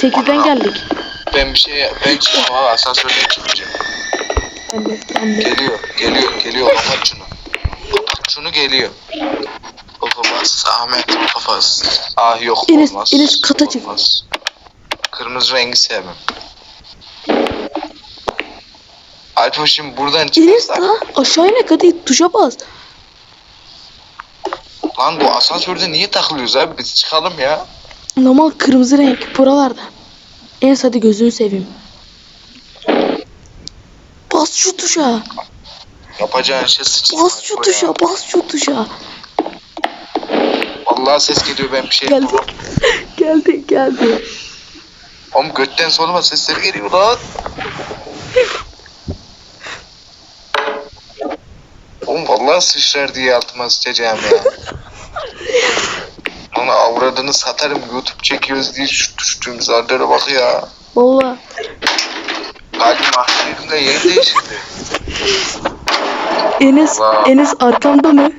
8'den geldik. Ben bir şey ben çıkmam abi asansörden çıkmayacağım. Ben de, ben de. Geliyor geliyor geliyor kapat şunu. Kapat şunu geliyor. Kafamaz Ahmet kafası. Ah yok Enes- olmaz. Enes kata çık. Olmaz. Kırmızı rengi sevmem. Alpo şimdi buradan Enes çıkarsak. daha aşağı inek hadi tuşa bas. Lan bu asansörde niye takılıyoruz abi? Biz çıkalım ya. Normal kırmızı renk buralarda. Enes hadi gözünü seveyim. Bas şu tuşa. Yapacağın şey sıçramak Bas şu tuşa, ya. bas şu tuşa. Vallahi ses geliyor ben bir şey Geldi. yapamam. geldi, geldi. Oğlum götten soluma sesler geliyor lan. Oğlum vallahi sıçrar diye altıma sıçacağım ya. Avradını satarım YouTube çekiyoruz diye şu düştüğümüz hallere bak ya. Valla. Kalbim ahirinde yer değiştirdi. Enes, Allah. Enes arkamda mı?